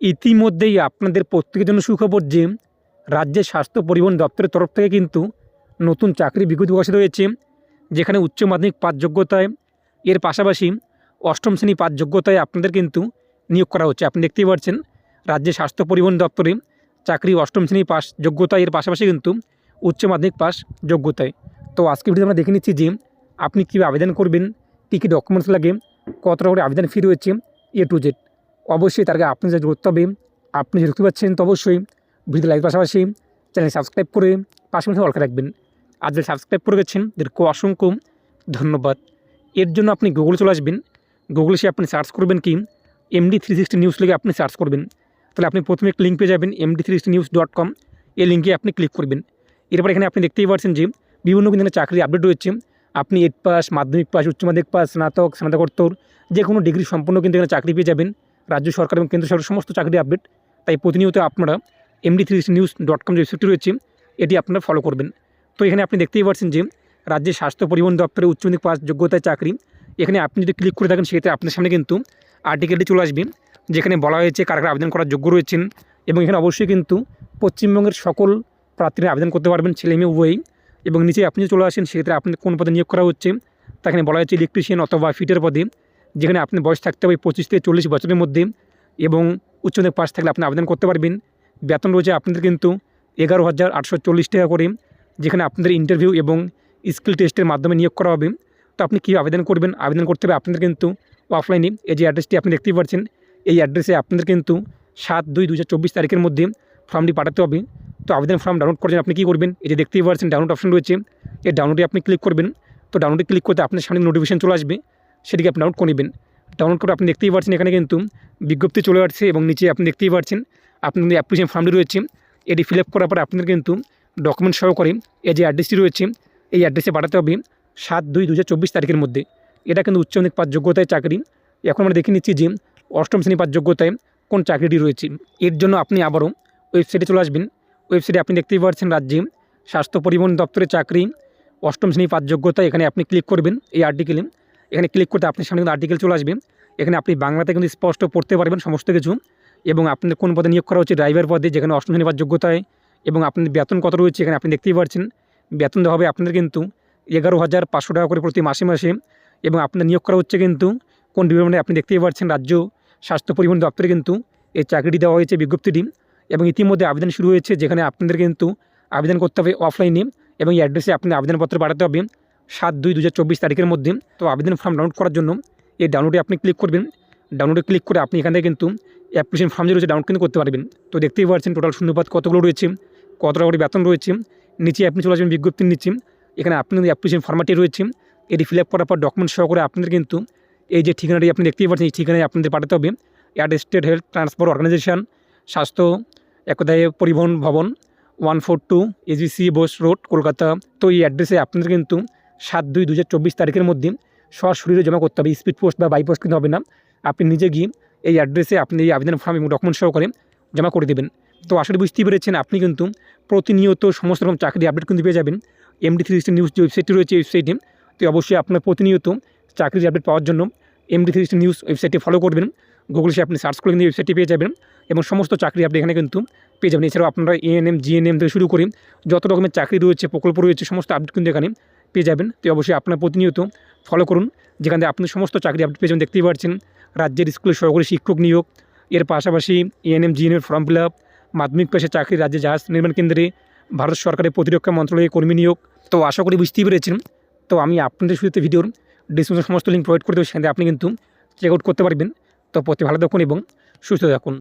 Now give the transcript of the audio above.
ইতিমধ্যেই আপনাদের প্রত্যেকের জন্য সুখবর যে রাজ্যের স্বাস্থ্য পরিবহন দপ্তরের তরফ থেকে কিন্তু নতুন চাকরি বিজ্ঞপ্তি প্রকাশিত হয়েছে, যেখানে উচ্চ মাধ্যমিক পাস যোগ্যতায়, এর পাশাপাশি অষ্টম শ্রেণি পাস যোগ্যতায় আপনাদের কিন্তু নিয়োগ করা হচ্ছে। আপনি দেখতেই পাচ্ছেন, রাজ্যের স্বাস্থ্য পরিবহন দপ্তরে চাকরি অষ্টম শ্রেণি পাস যোগ্যতা এর পাশাপাশি কিন্তু উচ্চ মাধ্যমিক পাস যোগ্যতায়। তো আজকে ভিডিও আমরা দেখে নিচ্ছি যে আপনি কীভাবে আবেদন করবেন, কী কী ডকুমেন্টস লাগে, কত টাকা করে আবেদন ফি রয়েছে এ টু জেড অবশ্যই তার আগে আপনি যা করতে হবে আপনি যে দেখতে পাচ্ছেন তো অবশ্যই ভিডিও লাইক পাশাপাশি চ্যানেল সাবস্ক্রাইব করে পাশাপাশি অলকা রাখবেন। আর যদি সাবস্ক্রাইব করে গেছেন এদেরকে অসংখ্য ধন্যবাদ। এর জন্য আপনি গুগলে চলে আসবেন। গুগলে সে আপনি সার্চ করবেন কি? এমডি থ্রি সিক্সটি নিউজ লিখে আপনি সার্চ করবেন। তাহলে আপনি প্রথমে একটা লিঙ্ক পেয়ে যাবেন MD three sixty news dot com এই লিঙ্কে আপনি ক্লিক করবেন। এরপর এখানে আপনি দেখতেই পাচ্ছেন যে বিভিন্ন কিন্তু চাকরি আপডেট রয়েছে। আপনি এইট পাস, মাধ্যমিক পাস, উচ্চ মাধ্যমিক পাস, স্নাতক, স্নাতকোত্তর যে কোনো ডিগ্রি সম্পূর্ণ কিন্তু এখানে চাকরি পেয়ে যাবেন। রাজ্য সরকার এবং কেন্দ্র সরকার সমস্ত চাকরি আপডেট তাই প্রতিনিয়ত আপনারা MD three news dot com যে ওয়েবসাইটটি রয়েছে, এটি আপনারা ফলো করবেন। তো এখানে আপনি দেখতেই পাচ্ছেন যে রাজ্যের স্বাস্থ্য পরিবহন দপ্তরে উচ্চ মাধ্যমিক পাস যোগ্যতায় চাকরি, এখানে আপনি যদি ক্লিক করে থাকেন, সেক্ষেত্রে আপনার সামনে কিন্তু আর্টিকেলটি চলে আসবে, যেখানে বলা হয়েছে কারা কারা আবেদন করার যোগ্য রয়েছেন এবং এখানে অবশ্যই কিন্তু পশ্চিমবঙ্গের সকল প্রার্থীরা আবেদন করতে পারবেন, ছেলে মেয়ে উভয়ই। এবং নিচে আপনি চলে আসেন, সেক্ষেত্রে আপনি কোন পদে নিয়োগ করা হচ্ছে তা এখানে বলা হচ্ছে ইলেকট্রিশিয়ান অথবা ফিটের পদে। যেখানে আপনি বয়স থাকতে হবে পঁচিশ থেকে চল্লিশ বছরের মধ্যে এবং উচ্চ মাধ্যমিক পাস থাকলে আপনি আবেদন করতে পারবেন। বেতন রয়েছে আপনাদের কিন্তু এগারো হাজার আটশো চল্লিশ টাকা করে, যেখানে আপনাদের ইন্টারভিউ এবং স্কিল টেস্টের মাধ্যমে নিয়োগ করা হবে। তো আপনি কী আবেদন করবেন? আবেদন করতে হবে আপনাদের কিন্তু অফলাইনে এই যে অ্যাড্রেসটি আপনি দেখতেই পাচ্ছেন, এই অ্যাড্রেসে আপনাদের কিন্তু সাত দুই দু তারিখের মধ্যে ফর্মটি পাঠাতে হবে। তো আবেদন ফর্ম ডাউনলোড করার জন্য আপনি কী করবেন? এই যে দেখতেই পাচ্ছেন ডাউনলোড অপশন রয়েছে। এই ডাউনলোডে আপনি ক্লিক করবেন। তো ডাউনলোডে ক্লিক করতে আপনার সামনে নোটিফিকেশন চলে আসবে। সেটিকে আপনি ডাউনলোড করে নেবেন। ডাউনলোড করে আপনি দেখতেই পাচ্ছেন এখানে কিন্তু বিজ্ঞপ্তি চলে আসছে এবং নিচে আপনি দেখতেই পাচ্ছেন আপনাদের অ্যাপ্লিকেশন ফর্মটি রয়েছে, এটি ফিল আপ করার পর আপনাদের কিন্তু ডকুমেন্ট সহকারে এই যে অ্যাড্রেসটি রয়েছে, এই অ্যাড্রেসে পাঠাতে হবে সাত দুই দু তারিখের মধ্যে। এটা কিন্তু উচ্চ মাধ্যমিক পাস যোগ্যতায় চাকরি। এখন আমরা দেখে নিচ্ছি যে অষ্টম শ্রেণি পাস যোগ্যতায় কোন চাকরিটি রয়েছে। এর জন্য আপনি আবারও ওয়েবসাইটে চলে আসবেন। ওয়েবসাইটে আপনি দেখতেই পাচ্ছেন রাজ্যে স্বাস্থ্য পরিবহন দপ্তরের চাকরি, অষ্টম শ্রেণি পাস যোগ্যতা এখানে আপনি ক্লিক করবেন এই আর্টিকেলে এখানে ক্লিক করতে আপনার সামনে কিন্তু আর্টিকেল চলে আসবে। এখানে আপনি বাংলাতে কিন্তু স্পষ্ট পড়তে পারবেন সমস্ত কিছু। এবং আপনাদের কোন পদে নিয়োগ করা হচ্ছে ড্রাইভার পদে, যেখানে অষ্টম শ্রেণি যোগ্যতায় এবং আপনাদের বেতন কত রয়েছে, এখানে আপনি দেখতেই পাচ্ছেন বেতন দেওয়া হবে আপনাদের কিন্তু এগারো হাজার পাঁচশো টাকা করে প্রতি মাসে মাসে। এবং আপনাদের নিয়োগ করা হচ্ছে কিন্তু কোন ডিপার্টমেন্টে আপনি দেখতেই পাচ্ছেন রাজ্য স্বাস্থ্য পরিবহন দপ্তরে কিন্তু এই চাকরিটি দেওয়া হয়েছে বিজ্ঞপ্তিটি। এবং ইতিমধ্যে আবেদন শুরু হয়েছে, যেখানে আপনাদের কিন্তু আবেদন করতে হবে অফলাইনে এবং এই অ্যাড্রেসে আপনি আবেদনপত্র পাঠাতে হবে। সাত দুই দু তারিখের মধ্যে। তো আবেদন ফর্ম ডাউনলোড করার জন্য এই ডাউনলোডে আপনি ক্লিক করবেন। ডাউনলোডে ক্লিক করে আপনি এখান থেকে কিন্তু অ্যাপ্লিকেশন ফর্ম যে রয়েছে ডাউনলোড কিন্তু করতে পারবেন। তো দেখতেই পাচ্ছেন টোটাল শূন্যপাত কতগুলো রয়েছে, কত টাকা করে বেতন রয়েছে, নিচে আপনি চলে আসবেন বিজ্ঞপ্তির নিচে। এখানে আপনাদের অ্যাপ্লিকেশন ফর্মাটি রয়েছে। এটি ফিল আপ করার পর ডকুমেন্ট সহ করে আপনাদের কিন্তু এই যে ঠিকানাটি আপনি দেখতেই পাচ্ছেন, এই ঠিকানায় আপনাদের পাঠাতে হবে। Add state health transport organisation স্বাস্থ্য একদায় পরিবহন ভবন one four two AGC Bose road Kolkata. তো এই অ্যাড্রেসে আপনাদের কিন্তু সাত দুই দু তারিখের মধ্যে সশরীরে জমা করতে হবে। স্পিড পোস্ট বা বাইপোস্ট কিন্তু হবে না। আপনি নিজে গিয়ে এই অ্যাড্রেসে আপনি এই আবেদন ফর্ম এবং ডকুমেন্ট সহকারে জমা করে দেবেন। তো আসলে বুঝতেই পেরেছেন, আপনি কিন্তু প্রতিনিয়ত সমস্ত রকম চাকরি আপডেট কিন্তু পেয়ে যাবেন। এমডি থ্রি নিউজ যে ওয়েবসাইটটি রয়েছে ওয়েবসাইটে তো অবশ্যই আপনার প্রতিনিয়ত চাকরির আপডেট পাওয়ার জন্য এমডি থ্রি নিউজ ওয়েবসাইটটি ফলো করবেন। গুগলে সে আপনি সার্চ করে কিন্তু ওয়েবসাইটটি পেয়ে যাবেন এবং সমস্ত চাকরি আপনি এখানে কিন্তু পেয়ে যাবেন। এছাড়াও আপনারা এএনএম জিএনএম থেকে শুরু করে যত রকমের চাকরি রয়েছে, প্রকল্প রয়েছে, সমস্ত আপডেট কিন্তু এখানে পেয়ে যাবেন। তো অবশ্যই আপনার প্রতিনিয়ত ফলো করুন। যেখানে আপনি সমস্ত চাকরি আপডেট পেয়ে যাবেন, দেখতেই পাচ্ছেন। রাজ্যের স্কুলের সহকারী শিক্ষক নিয়োগ, এর পাশাপাশি ANM GNM form fill up মাধ্যমিক পাশে চাকরি রাজ্যে জাহাজ নির্মাণ কেন্দ্রে ভারত সরকারের প্রতিরক্ষা মন্ত্রণালয়ের কর্মী নিয়োগ। তো আশা করি বুঝতেই পেরেছেন। তো আমি আপনাদের শুরুতে ভিডিওর ডিসক্রিপশন সমস্ত লিঙ্ক প্রোভাইড করে দেবো। সেখানে আপনি কিন্তু চেক আউট করতে পারবেন। তো প্রতি ভালো থাকুন এবং সুস্থ থাকুন।